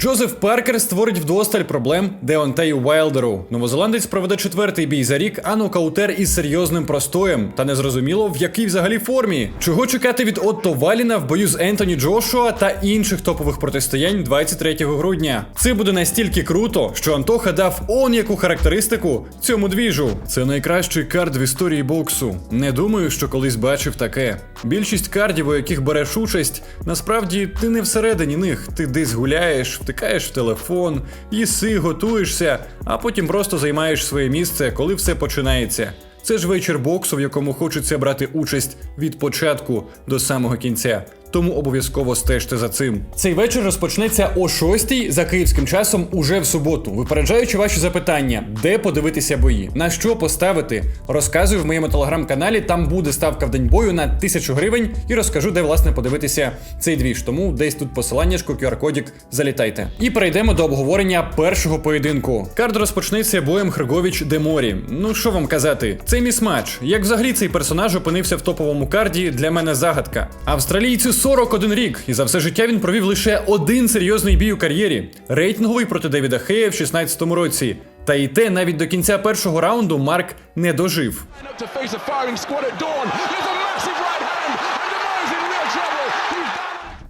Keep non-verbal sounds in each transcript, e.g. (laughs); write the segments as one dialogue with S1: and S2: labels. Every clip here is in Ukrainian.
S1: Джозеф Паркер створить вдосталь проблем Деонтею Вайлдеру. Новозеландець проведе четвертий бій за рік, а нокаутер із серйозним простоєм. Та незрозуміло, в якій взагалі формі. Чого чекати від Отто Валіна в бою з Ентоні Джошуа та інших топових протистоянь 23 грудня. Це буде настільки круто, що Антоха дав он яку характеристику цьому двіжу. Це найкращий кард в історії боксу. Не думаю, що колись бачив таке. Більшість кардів, у яких береш участь, насправді ти не всередині них. Ти десь гуляєш, втикаєш в телефон, їси, готуєшся, а потім просто займаєш своє місце, коли все починається. Це ж вечір боксу, в якому хочеться брати участь від початку до самого кінця. Тому обов'язково стежте за цим. Цей вечір розпочнеться о 6 за київським часом уже в суботу. Випереджаючи ваші запитання, де подивитися бої, на що поставити, розказую в моєму телеграм-каналі. Там буде ставка в день бою на 1000 гривень і розкажу, де власне подивитися цей двіж. Тому десь тут посилання, QR-кодік, залітайте. І перейдемо до обговорення першого поєдинку. Кард розпочнеться боєм Хрговіч Деморі. Ну що вам казати, це міс-матч. Як взагалі цей персонаж опинився в топовому карді, для мене загадка. Австралійцю 41 рік, і за все життя він провів лише один серйозний бій у кар'єрі рейтинговий проти Девіда Хея в 16-му році. Та й те навіть до кінця першого раунду Марк не дожив.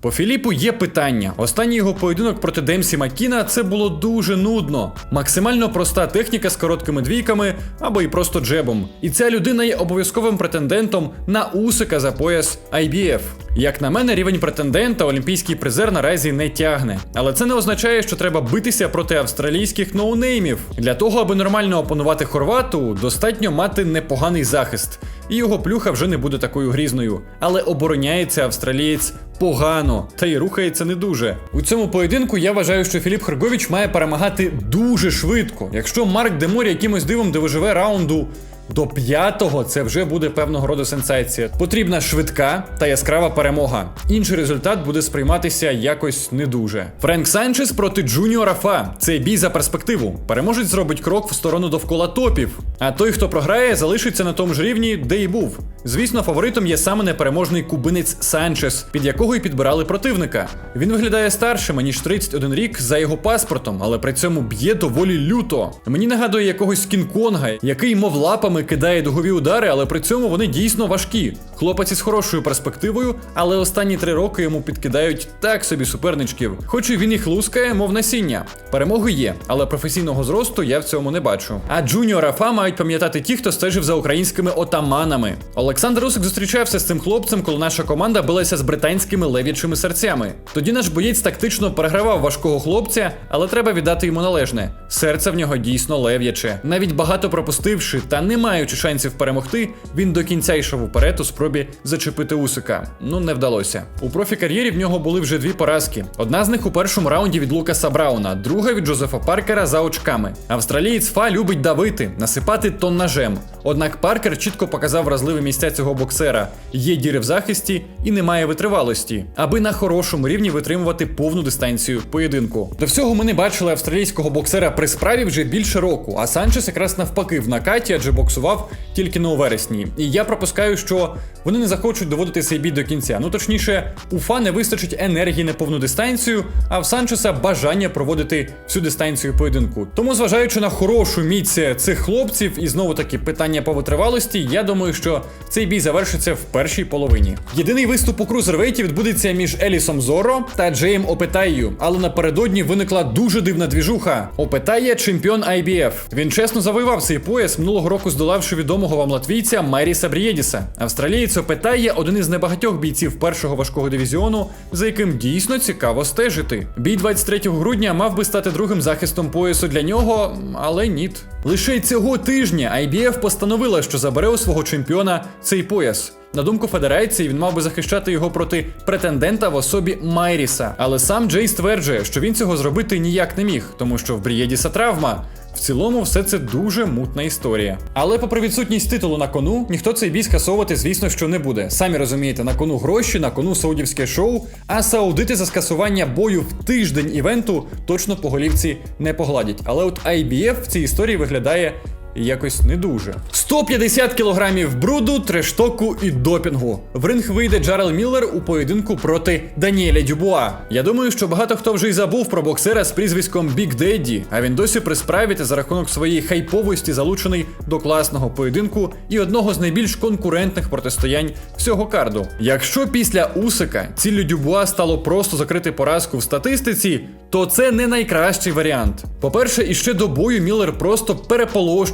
S1: По Філіпу є питання. Останній його поєдинок проти Демсі Маккіна це було дуже нудно. Максимально проста техніка з короткими двійками або і просто джебом. І ця людина є обов'язковим претендентом на Усика за пояс IBF. Як на мене, рівень претендента олімпійський призер наразі не тягне. Але це не означає, що треба битися проти австралійських ноунеймів. Для того, аби нормально опанувати хорвату, достатньо мати непоганий захист. І його плюха вже не буде такою грізною. Але обороняється австралієць погано, та й рухається не дуже. У цьому поєдинку я вважаю, що Філіп Хергович має перемагати дуже швидко. Якщо Марк Деморі якимось дивом довиживе раунду. До п'ятого це вже буде певного роду сенсація. Потрібна швидка та яскрава перемога. Інший результат буде сприйматися якось не дуже. Френк Санчес проти Джуніора Фа. Це бій за перспективу. Переможець зробить крок в сторону довкола топів. А той, хто програє, залишиться на тому ж рівні, де й був. Звісно, фаворитом є саме непереможний кубинець Санчес, під якого й підбирали противника. Він виглядає старшим, ніж 31 рік за його паспортом, але при цьому б'є доволі люто. Мені нагадує якогось Кінг-Конга, який, мов лапами, кидає дугові удари, але при цьому вони дійсно важкі. Хлопець із хорошою перспективою, але останні три роки йому підкидають так собі суперничків. Хоч і він їх лускає, мов насіння. Перемоги є, але професійного зросту я в цьому не бачу. А Джуніора Фа мають пам'ятати ті, хто стежив за українськими отаманами. Олександр Усик зустрічався з цим хлопцем, коли наша команда билася з британськими лев'ячими серцями. Тоді наш боєць тактично перегравав важкого хлопця, але треба віддати йому належне. Серце в нього дійсно лев'яче. Навіть багато пропустивши та не маючи шансів перемогти, він до кінця йшов уперед у спробі зачепити Усика. Ну не вдалося. У профі-кар'єрі в нього були вже дві поразки. Одна з них у першому раунді від Лукаса Брауна, друга від Джозефа Паркера за очками. Австралієць Фа любить давити, насипати тоннажем. Однак Паркер чітко показав вразливі місця цього боксера. Є діри в захисті і немає витривалості, аби на хорошому рівні витримувати повну дистанцію поєдинку. До всього ми не бачили австралійського боксера при справі вже більше року, а Санчес якраз навпаки в накаті, адже боксував тільки на у вересні. І я пропускаю, що вони не захочуть доводити цей бій до кінця. Ну точніше, у Фа не вистачить енергії на повну дистанцію, а в Санчеса бажання проводити всю дистанцію поєдинку. Тому, зважаючи на хорошу міць цих хлопців, і знову таки питання по витривалості, я думаю, що цей бій завершиться в першій половині. Єдиний виступ у крузервейті відбудеться між Елісом Зоро та Джеєм Опетаєю, але напередодні виникла дуже дивна двіжуха. Опетає чемпіон IBF. Він чесно завоював цей пояс минулого року, здолавши відомого вам латвійця Майріса Брієдіса. Австралієць Опетає один із небагатьох бійців першого важкого дивізіону, за яким дійсно цікаво стежити. Бій 23 грудня мав би стати другим захистом поясу для нього, але ніт. Лише цього тижня IBF постановила, що забере у свого чемпіона цей пояс. На думку федерації, він мав би захищати його проти претендента в особі Майріса. Але сам Джей стверджує, що він цього зробити ніяк не міг, тому що в Брієдіса травма. В цілому, все це дуже мутна історія. Але попри відсутність титулу на кону, ніхто цей бій скасовувати, звісно, що не буде. Самі розумієте, на кону гроші, на кону саудівське шоу, а саудити за скасування бою в тиждень івенту точно по голівці не погладять. Але от IBF в цій історії виглядає якось не дуже. 150 кілограмів бруду, трештоку і допінгу. В ринг вийде Джарел Міллер у поєдинку проти Даніеля Дюбуа. Я думаю, що багато хто вже й забув про боксера з прізвиськом Біг Дедді, а він досі при справі та за рахунок своєї хайповості залучений до класного поєдинку і одного з найбільш конкурентних протистоянь всього карду. Якщо після Усика ціллю Дюбуа стало просто закрити поразку в статистиці, то це не найкращий варіант. По-перше, іще до бою Міллер просто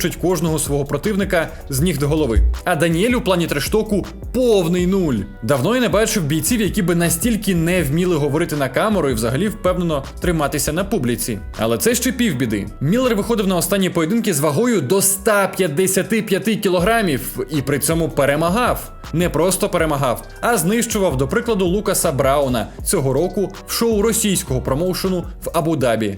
S1: переполощить кожного свого противника з ніг до голови. А Даніель у плані трештоку повний нуль. Давно я не бачив бійців, які би настільки не вміли говорити на камеру і взагалі впевнено триматися на публіці. Але це ще півбіди. Міллер виходив на останні поєдинки з вагою до 155 кілограмів і при цьому перемагав. Не просто перемагав, а знищував, до прикладу, Лукаса Брауна цього року в шоу російського промоушену в Абу-Дабі.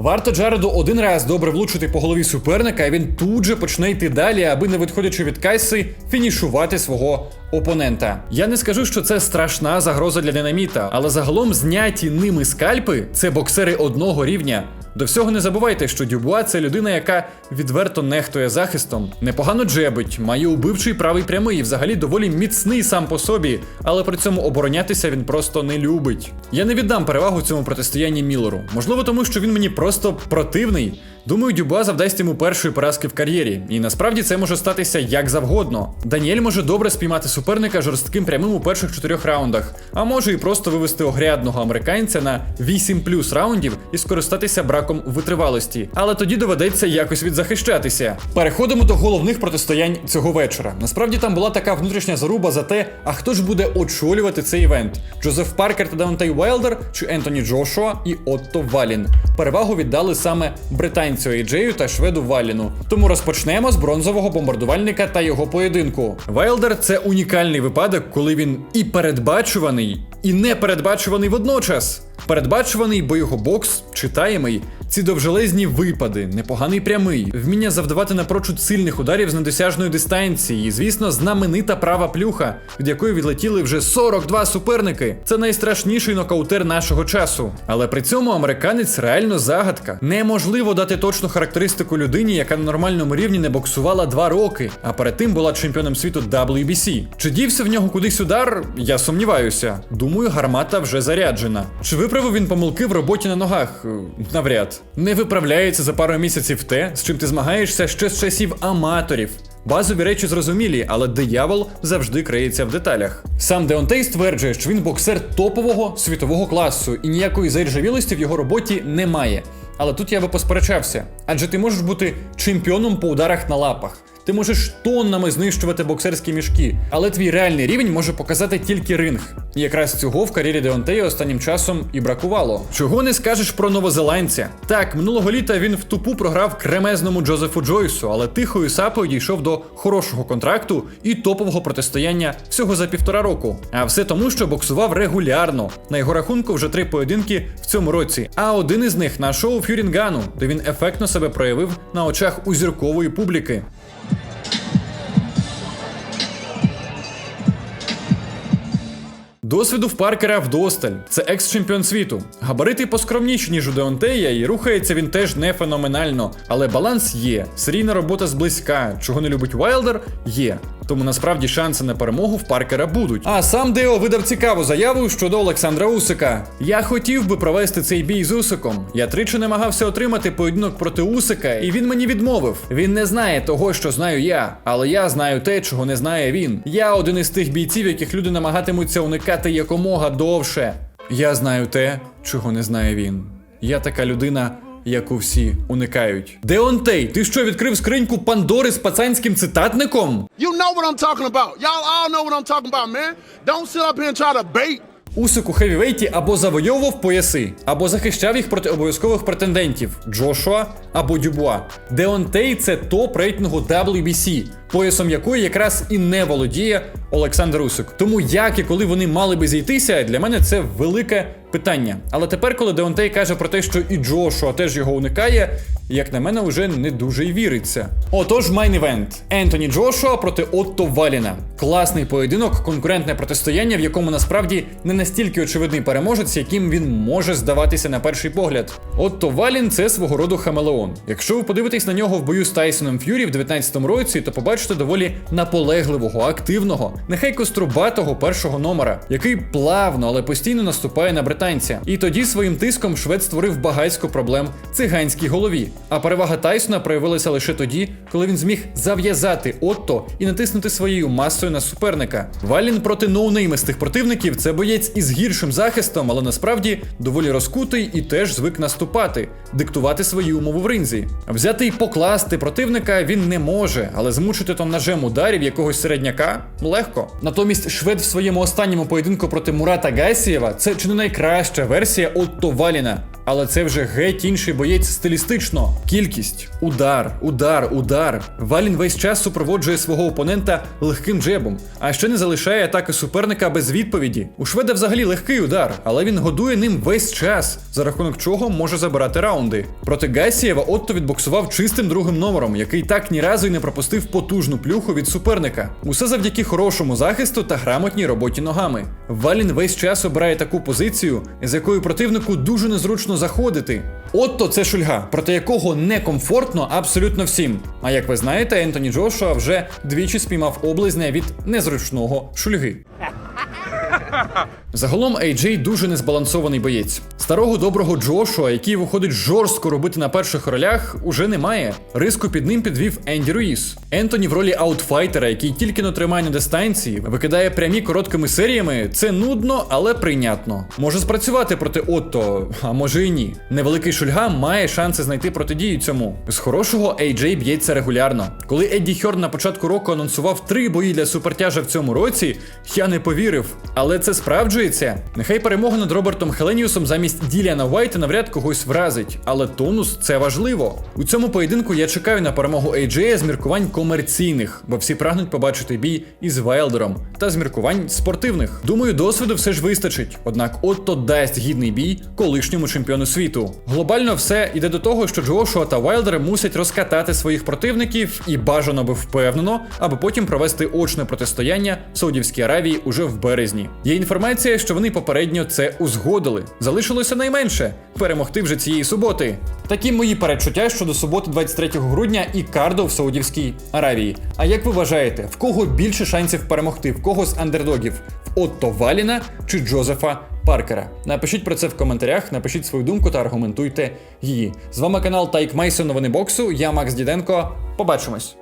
S1: Варто Джареду один раз добре влучити по голові суперника, і він тут же почне йти далі, аби не відходячи від кайси, фінішувати свого опонента. Я не скажу, що це страшна загроза для динаміта, але загалом зняті ними скальпи це боксери одного рівня. До всього не забувайте, що Дюбуа це людина, яка відверто нехтує захистом, непогано джебить, має убивчий правий прямий і взагалі доволі міцний сам по собі, але при цьому оборонятися він просто не любить. Я не віддам перевагу цьому протистоянні Міллеру. Можливо, тому що він мені просто противний. Думаю, Дюбуа завдасть йому першої поразки в кар'єрі, і насправді це може статися як завгодно. Даніель може добре спіймати суперника жорстким прямим у перших чотирьох раундах, а може і просто вивести огрядного американця на 8 плюс раундів і скористатися браком витривалості. Але тоді доведеться якось відзахищатися. Переходимо до головних протистоянь цього вечора. Насправді там була така внутрішня заруба за те, а хто ж буде очолювати цей івент: Джозеф Паркер та Даунтай Уайлдер чи Ентоні Джошуа і Отто Валін. Перевагу віддали саме британцю Ейджею та шведу Валіну. Тому розпочнемо з бронзового бомбардувальника та його поєдинку. Вайлдер це унікальний випадок, коли він і передбачуваний, і непередбачуваний водночас. Передбачуваний, бо його бокс читаємий. Ці довжелезні випади, непоганий прямий, вміння завдавати напрочуд сильних ударів з недосяжної дистанції, і, звісно, знаменита права плюха, від якої відлетіли вже 42 суперники. Це найстрашніший нокаутер нашого часу. Але при цьому американець реально загадка. Неможливо дати точну характеристику людині, яка на нормальному рівні не боксувала 2 роки, а перед тим була чемпіоном світу WBC. Чи дівся в нього кудись удар? Я сумніваюся. Думаю, гармата вже заряджена. Чи виправив він помилки в роботі на ногах? Е, Навряд. Не виправляється за пару місяців те, з чим ти змагаєшся ще з часів аматорів. Базові речі зрозумілі, але диявол завжди криється в деталях. Сам Деонтей стверджує, що він боксер топового світового класу, і ніякої заіржавілості в його роботі немає. Але тут я би посперечався. Адже ти можеш бути чемпіоном по ударах на лапах. Ти можеш тоннами знищувати боксерські мішки, але твій реальний рівень може показати тільки ринг. Якраз цього в кар'єрі Деонтея останнім часом і бракувало. Чого не скажеш про новозеландця? Так, минулого літа він в тупу програв кремезному Джозефу Джойсу, але тихою сапою дійшов до хорошого контракту і топового протистояння всього за півтора року. А все тому, що боксував регулярно. На його рахунку вже три поєдинки в цьому році. А один із них на шоу Фюрінгану, де він ефектно себе проявив на очах у зіркової публіки. Досвіду в Паркера вдосталь. Це екс-чемпіон світу. Габарити поскромніші, ніж у Деонтея, і рухається він теж не феноменально. Але баланс є. Серійна робота зблизька. Чого не любить Вайлдер, є. Тому насправді шанси на перемогу в Паркера будуть. А сам Део видав цікаву заяву щодо Олександра Усика. Я хотів би провести цей бій з Усиком. Я тричі намагався отримати поєдинок проти Усика, і він мені відмовив. Він не знає того, що знаю я, але я знаю те, чого не знає він. Я один із тих бійців, яких люди намагатимуться уникати якомога довше. Я знаю те, чого не знає він. Я така людина. Яку всі уникають. Деонтей, ти що відкрив скриньку Пандори з пацанським цитатником?
S2: You know what I'm talking about. Y'all all know what I'm talking about, man. Don't sit up here and try to bait.
S1: Усик у хевівейті або завойовував пояси, або захищав їх проти обов'язкових претендентів Джошуа або Дюбуа. Деонтей це топ рейтингу WBC, поясом якої якраз і не володіє Олександр Усик. Тому як і коли вони мали би зійтися, для мене це велике Питання. Але тепер, коли Деонтей каже про те, що і Джошуа теж його уникає, як на мене, вже не дуже й віриться. Отож, майн івент. Ентоні Джошуа проти Отто Валіна. Класний поєдинок, конкурентне протистояння, в якому насправді не настільки очевидний переможець, яким він може здаватися на перший погляд. Отто Валін це свого роду хамелеон. Якщо ви подивитесь на нього в бою з Тайсоном Ф'юрі в 19-му році, то побачите доволі наполегливого, активного, нехай кострубатого першого номера, який плавно, але постійно наступає на британця. І тоді своїм тиском швед створив багатько проблем циганській голові. А перевага Тайсона проявилася лише тоді, коли він зміг зав'язати Отто і натиснути своєю масою на суперника. Валін проти ноунеймистих противників це боєць із гіршим захистом, але насправді доволі розкутий і теж звик наступати, диктувати свої умови в ринзі. Взяти і покласти противника він не може, але змучити там ножем ударів якогось середняка легко. Натомість швед в своєму останньому поєдинку проти Мурата Гайсієва це чи не найкраща версія Отто Валіна. Але це вже геть інший боєць стилістично. Кількість, удар, удар, удар. Валін весь час супроводжує свого опонента легким джебом, а ще не залишає атаки суперника без відповіді. У шведа взагалі легкий удар, але він годує ним весь час, за рахунок чого може забирати раунди. Проти Гайсієва Отто відбоксував чистим другим номером, який так ні разу й не пропустив потужну плюху від суперника. Усе завдяки хорошому захисту та грамотній роботі ногами. Валін весь час обирає таку позицію, з якою противнику дуже незручно заходити. Отто це шульга, проти якого некомфортно абсолютно всім. А як ви знаєте, Ентоні Джошуа вже двічі спіймав облизня від незручного шульги. (laughs) Загалом AJ дуже незбалансований боєць. Старого доброго Джошуа, який виходить жорстко робити на перших ролях, уже немає. Риску під ним підвів Енді Руїс. Ентоні в ролі аутфайтера, який тільки но тримає на дистанції, викидає прямі короткими серіями. Це нудно, але прийнятно. Може спрацювати проти Отто, а може і ні. Невеликий шульга має шанси знайти протидію цьому. З хорошого AJ б'ється регулярно. Коли Едді Хьорн на початку року анонсував три бої для супертяжа в цьому році, я не повірив. Але це справджується. Нехай перемога над Робертом Хеленіусом замість Діліана Уайта навряд когось вразить, але тонус це важливо. У цьому поєдинку я чекаю на перемогу AJ з міркувань комерційних, бо всі прагнуть побачити бій із Вайлдером, та з міркувань спортивних. Думаю, досвіду все ж вистачить. Однак Отто дасть гідний бій колишньому чемпіону світу. Глобально все йде до того, що Джошуа та Вайлдер мусять розкатати своїх противників і бажано би впевнено, аби потім провести очне протистояння в Саудівській Аравії уже в березні. Є інформація, що вони попередньо це узгодили. Залишилося найменше перемогти вже цієї суботи. Такі мої передчуття щодо суботи 23 грудня і кардо в Саудівській Аравії. А як ви вважаєте, в кого більше шансів перемогти? В кого з андердогів? В Отто Валіна чи Джозефа Паркера? Напишіть про це в коментарях, напишіть свою думку та аргументуйте її. З вами канал Тайк Мейсон Новини боксу. Я Макс Діденко. Побачимось.